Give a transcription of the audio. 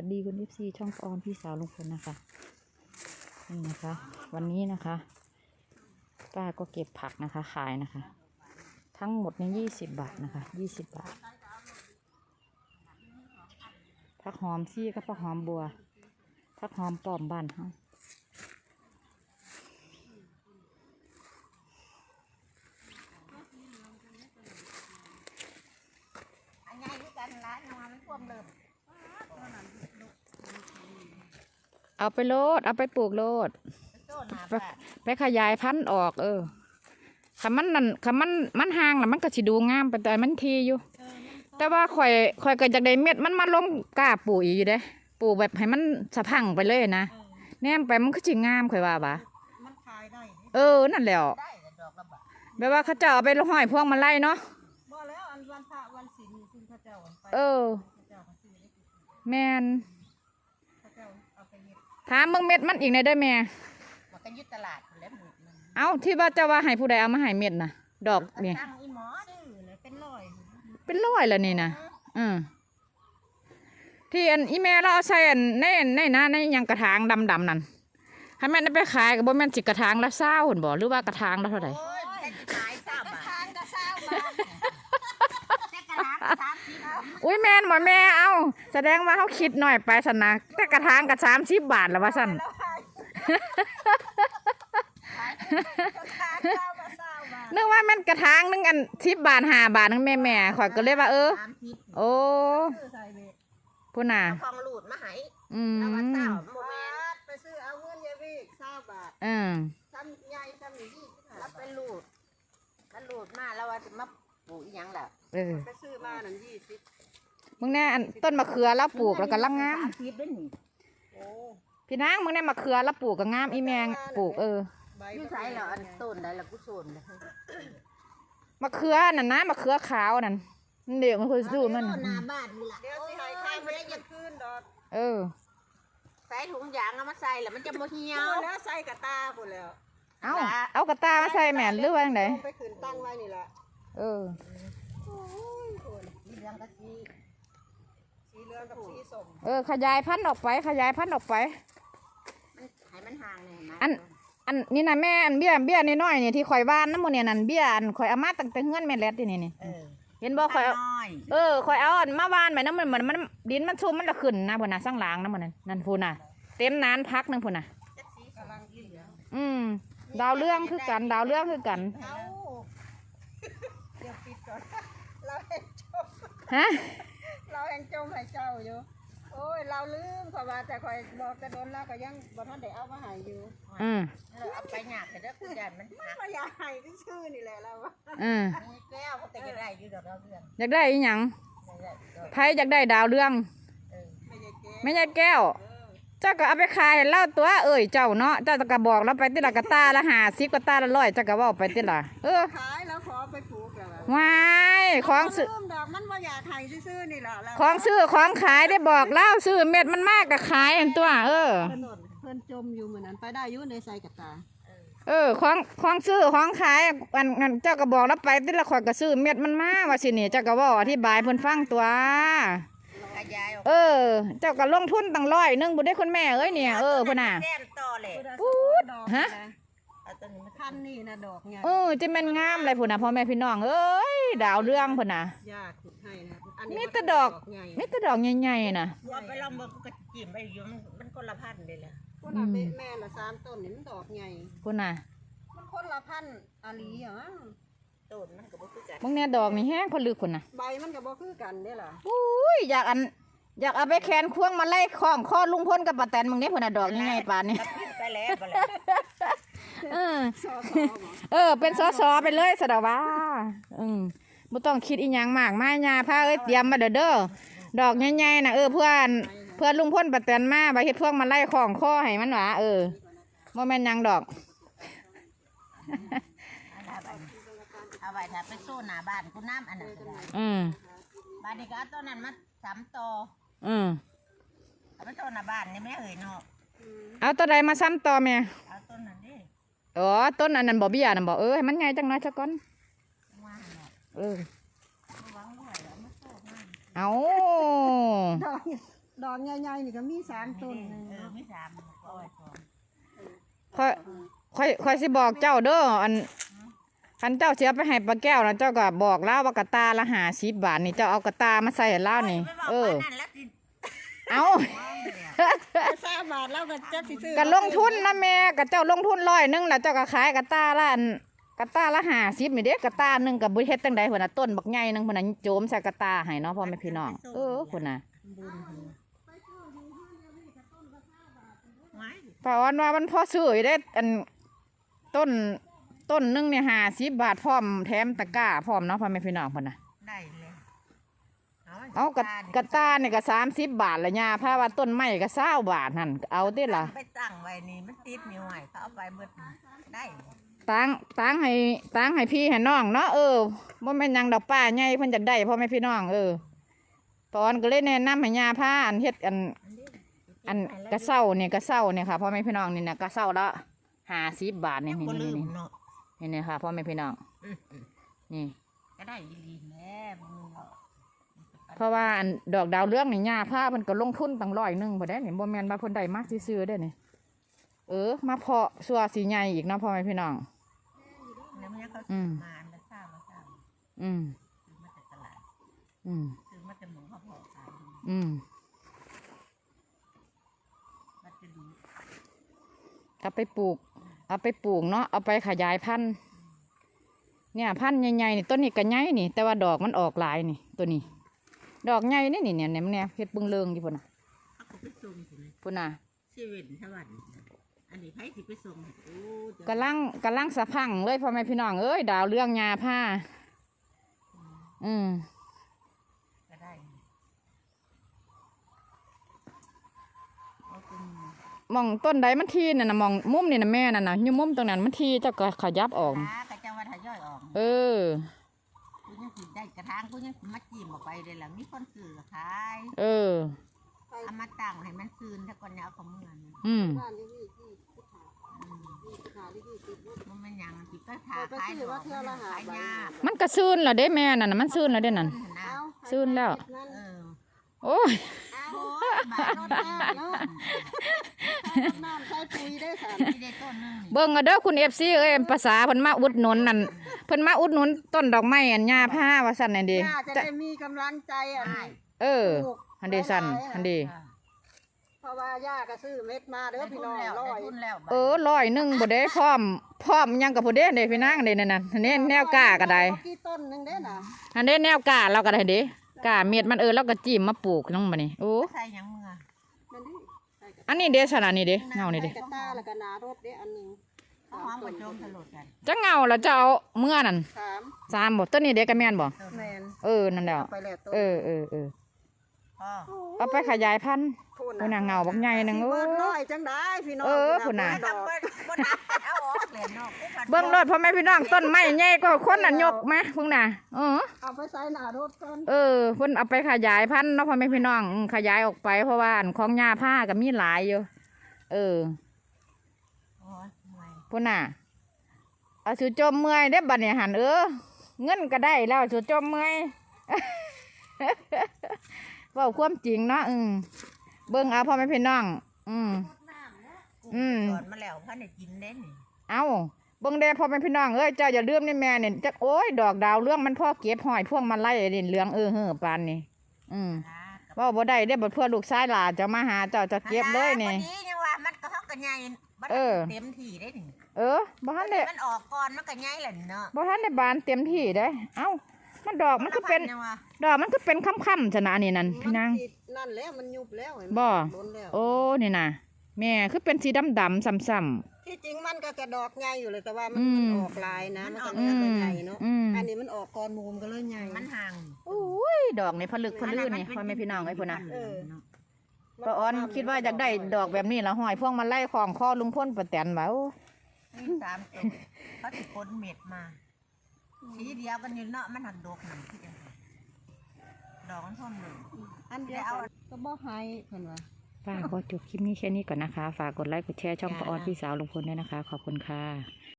วัสดีคุณเอฟซีช่องปอนพี่สาวลุงพลนะคะนี่นะคะ วันนี้นะคะป้าก็เก็บผักนะคะ ขายนะคะ ทั้งหมดในยี่สิบบาทนะคะยี่สิบบาทผักหอมซี่กับผักหอมบัวผักหอมปลอมบ้านเขาอันใหญ่ด้วยกันร้านนอนมันท่วมเลย เอาไปโลด เอาไปปลูกโลดโซนหนาบ้านไปขยายพันธุ์ออก เออคำมันนั่นคำมันมันห่างแล้วมันก็สิดูงามไปแต่มันทีอยู่ แต่ว่าข่อยข่อยก็จากได้เม็ดมันมาลงกล้าปลูกอีกอยู่เด้ปลูกแบบให้มันสะพังไปเลยนะแนมไปมันก็สิงามข่อยว่าบ่ะมันขายได้เออนั่นแหล้วได้แต่ดอกละบาทแบบว่าเขาเจ้าเอาไปห้อยพวงมาลัยเนาะบ่แล้วอันวันพระวันศีลคุณพระเจ้าไปเออพระเจ้าเขาซื้อได้แม่น พระเจ้าเอาไปเฮ็ด ถามเบิ่งเม็ดมันอีกในอยได้แม่ มันก็ยึดตลาดแล้วหมดมันเอ้าที่ว่าจะว่าให้ผู้ใดเอามาให้เม็ดน่ะดอกนี่ตั้งอีหมอดื้อเลยเป็นร้อยเป็นร้อยแล้วนี่นะอืมที่อันอีเมลเราเอาใส่อันในในนะในหยังกระถางดำๆนั่นให้แม่นเอาไปขายก็บ่แม่นสิกระถางละเศร้าหุ่นบ่หรือว่ากระถางละเท่าไหร่ โอ้ยแค่ขายสามบาท ทานก็เศร้าบาท แค่กระถางสามสิบ อุ้ยแม่นบ่แม่เอาแสดงว่าเขาคิดหน่อยไปสนะแต่กระถางกระ30บาทแล้วว่าซั่นแล้วขายก็ทานเศร้าก็เศร้าบาทนึกว่าแม่นกระถางนึงอัน10บบาท5บาทนึงแม่แม่ข่อยก็เลยว่าเออ โอ้พุ่นน่ะเอาของหลุดมาให้อืแล้วว่าเศร้ามโมเมนต์าทไปซื้อเอาเงินยายวิเศร้าบาทอืมซ้ำใหญ่ซ้ำยี่สิบห้าแล้วไปหลุดมันหลุดมาแล้วว่าจะมาปลูกอีหยังล่ะเออไปซื้อมาหนั่นยี่สิบ มึงแน่อันต้นมะเขือแล้วปลูกแล้วก็ลังงามสามสิบได้หนิโอ้พี่นางมึงได้มะเขือแล้วปลูกก็งามอีแมงปลูกเออใบอยูใส่แล้วอันต้นได้ละกุศลเลยมะเขือนั่นนะมะเขือขาวนั่นนั่นเดี๋ยวมันคือสูมันเอาหน้าบ้านนี่ล่ะเดี๋ยวสิให้โอ้ใครยไม่ไม่ได้ได้ยัยังงคืนดอกเออใส่ถุงยางเอามาใส่แล้วมันจะโมเหี่ยวพูดแล้วใส่กระตาพูดแล้ว เอาเอากระตามาใส่แม่นหรือว่าจังไดลงไปขืนตั้งไว้นี่แหละเออ สีเหลืองกับสีส้มเออ ขยายพันธุ์ออกไป ขยายพันธุ์ออกไป มันให้มันห่างเลยนะอัน อันนี้นะแม่อันเบี้ยเบี้ยน้อยๆนี่ที่ข่อยบ้านน้ำมันเนี่ยนั่นเบี้ยอันข่อยเอามาตั้งแต่เฮือนแม่เล็ดนี่นี่นี่เออเห็นบ่ข่อยเอาน้อยเออข่อยเอาอันมาบ้านไปน้ำมันเหมือนมันดินมันซุ่มมันละขึ้นนะพุ่นน่ะสร้างหลางน้ำมันนั่นนั่นพุ่นน่ะเต็มนานพักหนึงพุ่นน่ะจักสีกำลังกินเหลืองอืมดาวเรื่องคือกันดาวเรื่องคือกันเอาเดี๋ยวปิดก่อนเราแห่งจมฮะ เราแห่งจมให้เจ้าอยู่ โอ้ย เราลืมเพราะว่าแต่คอยบอกจะโดนแล้วก็ยังบ่ทันได้เอามาให้อยู่อืมเออเอาไปหยาบแต่เด้อคุณยายมันมันก็อยากให้ที่ชื่อนี่แหละเราว่าอืมมีแก้วเขาแต่ก็ได้อยู่ดอกเราเรื่องอยากได้อีหยังได้ดอกไผอยากได้ดาวเรื่องเออไม่ใช่แกไม่ใช่แก้ว เออ เจ้าก็เอาไปขายให้เล่าตัวเอ้ยเจ้าเนาะเจ้าก็บอกเราไปติละกะตาละหาสิบกะตาละร้อยเจ้าก็เว่าไปติละเออขายแล้วขอไปปลูกแล้ววายของซื้อลืมดอกมันว่าอยากให้ซื่อๆนี่แหละเราของซื้อของขายได้บอกเล่าซื้อเม็ดมันมากก็ขายอันตัว เออเพิ่นเพิ่นจมอยู่เหมือนนั้นไปได้อยู่ในใส่กระตาเออของของซื้อของขายอันอันเจ้าก็บอกเราไปติละข่อยก็ซื้อเม็ดมันมาว่าสินี่เจ้าก็เว่าอธิบายเพิ่นฟังตัว ขยายออกเออ เจ้าก็ลงทุนตั้งร้อยหนึงบ่ได้คุณแม่เอ้ยเนี่ยเออพุ่นน่ะ แก้มต่อเลยปู๊ดฮะเอาตัวนี้มาพันนี่นะดอกใหญ่เออจะแม่นงามเลยพุ่นน่ะพ่อแม่พี่น้องเอ้ยดาวเรื่องพุ่นน่ะ ยากขุดให้นะอันมีนี้แต่ดอก ใหญ่มีแต่ดอกใหญ่ๆน่ะ ว่าไปลองเบิ่งก็จิ้มไปอยู่มันมันคนละพันเลยแหละคนละแม่ละสามต้นนี่มันดอกใหญ่พุ่นน่ะมันคนละพันอาลีเหรอ ต้นมันก็บ่คือกัน บางเนี่ยดอกนี่แห้งพอลึกพุ่นน่ะใบมันก็บ่คือกันเด้ล่ะอุ้ยอยากอัน อยากเอาไปแขวนควงมาไล่คล้องคอลุงพ่นกับป้าแตนมึงเนี่ยพุ่นน่ะดอกใหญ่ๆปานนี้ ตัดพิษไปแล้วไปแล้วเออ ซอซอบ่เออ เป็นสอสอไปเลยสะดอกว่าอืมบ่ต้องคิดอีหยังมากมายยาพาเอ้ยเตรียมมาเด้อเด้อดอกใหญ่ๆน่ะเออเพื่อนเพื่อนลุงพ่นป้าแตนมาไปเฮ็ดพวงมาไล่คล้องคอให้มันหวาเออบ่แม่นหยังดอกเอาไว้ ถ้าไปโซนหน้าบ้านกูน้ำอันนั้นก็ได้อืมบ้านนี้ก็เอาต้นนั้นมาสามต่ออืมเอาไปโซนหน้าบ้านนี่แม่เอ่ยเนาะเอาตัวใดมาซ้ำต่อแม่เอาต้นนั้นดิอ๋อต้นอันนั้นบ่เบี้ยนั่นบ่เออให้มันใหญ่จังน้อยซะก่อนว่าเนาะเออวางไว้แล้วมาโซนมันเอาดอกดอกใหญ่ๆนี่ก็มีสามต้นหนึงเออไม่สามก็ไว้สองค่อยค่อยค่อยสิบอกเจ้าเด้ออัน คันเจ้าเสียไปให้ปลาแก้วนะเจ้าก็บอกเล่าว่ากระตาละหาสิบบาทนี่เจ้าเอากระตามาใส่ให้เล่านี่ เออนั่นแล้วสิเอาแต่สามบาทแล้วก็จะสิซื้อก็ลงทุนนะแม่กับเจ้าลงทุนร้อยหนึงแล้วเจ้าก็ขายกระตาละอันกระตาละหาสิบนี่เด้กระตาหนึงกับบุเฮ็ดตั้งใดพุ่นน่ะต้นบักใหญ่หนึงพุ่นน่ะโจมใส่กระตาให้เนาะพ่อแม่พี่น้องเออพุ่นน่ะไม้เพราะว่ามันพอซื้ออยู่ได้อันต้น ต้นหนึงเนี่ยหาสิบบาทพร้อมแถมตะกร้าพร้อมเนาะพ่อแม่พี่น้องพุ่นน่ะได้เลยเอาเอากระกระตาเนี่ยก็สามสิบบาทละยาถ้าว่าต้นไม้ก็เศร้าบาทนั่นเอาติล่ะไปตั้งไว้นี่มันติดนิ้วไว้เขาเอาไปเบิดได้ตังตังให้ตังให้พี่ให้น้องเนาะเออบ่แม่นหยังดอกป้าใหญ่เพิ่นจะได้พ่อแม่พี่น้องเออตอนก็เลยแนะนำให้ยาผ้าอันเฮ็ดอัน อันกระเซ้าเนี่ยกระเซ้าเนี่ยค่ะพ่อแม่พี่น้องนี่นะกระเซ้าละห้าสิบบาทนี่ยังนี่บ่ลืนี่ม นี่เนาะนี่นี่ค่ะพ่อแม่พี่น้องอืมอืมนี่ก็ได้อีหลีแม่มึงเนาะเพราะว่าอันดอกดาวเรืองนี่ยาผ้าเพิ่นก็ลงทุนตั้งร้อยหนึงบ่ได้นี่บ่แม่นว่าเพิ่นได้มาซื่อๆเด้อนี่เออ มาเพาะสัวสีใหญ่อีกเนาะพ่อแม่พี่น้องแล้วมันยังเขาอืซื้อมมาอันละสามละสามอืมซื้อมาจากตลาดอืมซื้อมาจากหมูเขาพอขายอืมมันจะดูเอาไปปลูก เอาไปปลูกเนาะเอาไปขยายพันธุ์เนี่ยพันธุ์ใหญ่ๆนี่ต้นนี้ก็ใหญ่นี่ แต่ว่าดอกมันออกหลายนี่ตัวนี้ ดอกใหญ่นี่นี่เนี่ยเนี่ยมันเนี่ยเฮ็ดเบิ่งเลิงอยู่พุ่นน่ะเขาก็ไปส่งถึงพุ่นน่ะเซเว่นทวันอันนี้ใครสิไปส่งให้โอ้เดี๋ยวกำลังกำลังสะพรังเลยพ่อแม่พี่น้องเอ้ยดาวเรื่องยาผ้าอืม ก็ได้เอาเป็น มองต้นใดมันทีน่ะนะมองมุมนี่นะแม่น่ะนะอยู่มุมตรงนั้นมันทีเจ้าก็ขยับออก ขากระเจ้าว่าทยอยออกเออ กูยังสิได้กระทางกูยังสิมาจิ้มออกไปเลยล่ะมีคนซื้อขายเออ เอามาตั้งให้มันคืนถ้าก่อนเนี่ยเอาของเมืองอืม บ้านนี่ยี่สิบสิบห้าอืมยี่สิบห้าหรือยี่สิบ มันมันหยังสิก็ขาไปขายซื้ดออว่ากเทื่อละห้าขายใบยากมันกระซื่นแล้วเด้แม่น่ะนะมันซื่นแล้วเด้นั่น นะเอาซื้อแล้วนั่นเออโอ้ย เอาโอ้ยบาทรถแม่เนาะ น้ำใส่ปุ๋ยได้สามที่ได้ต้นหนึงนี่เบิ่งเอาเด้อคุณ FC เอ้ยภาษาเพิ่นมาอุดหนุนนั่นเพิ่นมาอุดหนุนต้นดอกไม้อันหญ้าผ้าว่าซั่นนั่นเด้ย่าจะจะได้มีกำลังใจอะใช่เออปลูกอันเดซั่นอันเดอ่าเพราะว่าย่าก็ซื้อเม็ดมาเด้อได้พี่ทุน้นองแล้วร้อได้ยทุนแล้วเออร้อยหนึงบ่ได้พร้อมพร้อมหยังกับผู้เด้เด้พี่นางเด้นั่นน่ะอันนี้แนวกล้าก็ได้เอากี่ต้นหนึงเด้น่ะอันนี้แนวกล้าเราก็ได้เด้กล้าเม็ดมันเออเราก็จิ้มมาปลูกน้องบัดนี้โอ้ใส่หยังมือนั่นดิใส่กระ อันนี้เด้สนะนี่เด้เงานี่เด้ใส่กระตาแล้วก็หนารถเด้อันหนึงเขาหอมกระโจมทะลุกันจะเงาแล้วจะเอาเมื่อนั่นสามสามบ่ต้นนี้เด้ก็แม่นบ่แมนเออนั่นแหละไปแล้วต้นเออเออเออ พ่อเอาไปขยายพันธุ์พูดพุ่นน่ะเงาบักใหญ่นึงสิโอ้เบิดน้อยจังได้พี่น้องเออพุ่นน่ะ ดอกทำบ่บ่นับกันเอาออกเลยเนาะกูผัดเบิ่งรถพ่อแม่พี่น้องต้นไม้ใหญ่ก็คนน่ะยกมาพุ่งน่ะเออ เอาไปใส่หน้ารถก่อนเออเพิ่นเอาไปขยายพันธุ์เนาะพ่อแม่พี่น้องอืมขยายออกไปเพราะว่าอันของหญ้าผ้าก็มีหลายอยู่ เออโอ้ยเมื่อยพุ่นน่ะเอาสิจมเมื่อยได้อบัดนี้หันเออเงินก็ได้แล้วสิจมเมื่อยเว้าความจริงเนาะอืมเบิ่งเอาพ่อแม่พี่น้อง อืม อืมสอนมาแล้วพันได้กินเด้นี่เอาเบิ่งเด้พ่อแม่พี่น้องเอ้ยเจ้าอย่าลืมนี่แม่เนี่ยจักโอ้ยดอกดาวเรื่องมันพ่อเก็บหอยพวงมาไล่เด่นเหลืองเออเฮ้อปานนี่อืมนะกับเว่าบ่ได้เด้อบ่เพื่อลูกชายหลานจะมาหาเจ้าจะเก็บเลยนี่ พอดียังว่ามันก็เฮาก็ใหญ่มันเออ เต็มที่ได้นี่เออบ่ทันได้มันออกก่อนมันก็ใหญ่แหละเนาะบ่ทันได้บานเต็มที่เด้เอ้า มันดอกมันคือเป็นยังว่าดอกมันคือเป็นค่ำๆชนะนี่นั่นพี่นางสินั่นแล้วมันยุบแล้วเห็นไหมบ่ล้นแล้วโอ้นี่น่ะแม่คือเป็นสีดำๆซ้ำที่จริงมันก็กระดอกใหญ่อยู่เลยแต่ว่ามันอืมมันออกลายนะมันก็ๆเนื้อือก็มใหญ่เนาะอืมอันนี้มันออกก่อนมูมก็เลยใหญ่มันห่างโอ้ยดอกนี่ผลึกผลื่นนี่พ่อแม่พี่น้องไอ้พุ่นน่ะเออป้าออนคิดว่าอยากได้ดอกแบบนี้ละห้อยพวงมาไล่ของคอลุงพ่นป้าแตนว่าโอ้นี่สามตัวเขาสิคนเม็ดมา สีเดียวกันอยู่เนาะมันหักดอกหนึ่งที่จังซี่ดอกมันพร้อมเลยอันเดียวก็บ่ให้เพิ่นว่าฝากขอจบคลิปนี้แค่นี้ก่อนนะคะ ฝากกดไลค์กดแชร์ช่องป้าออนพี่สาวลุงพลด้วยนะคะ ขอบคุณค่ะ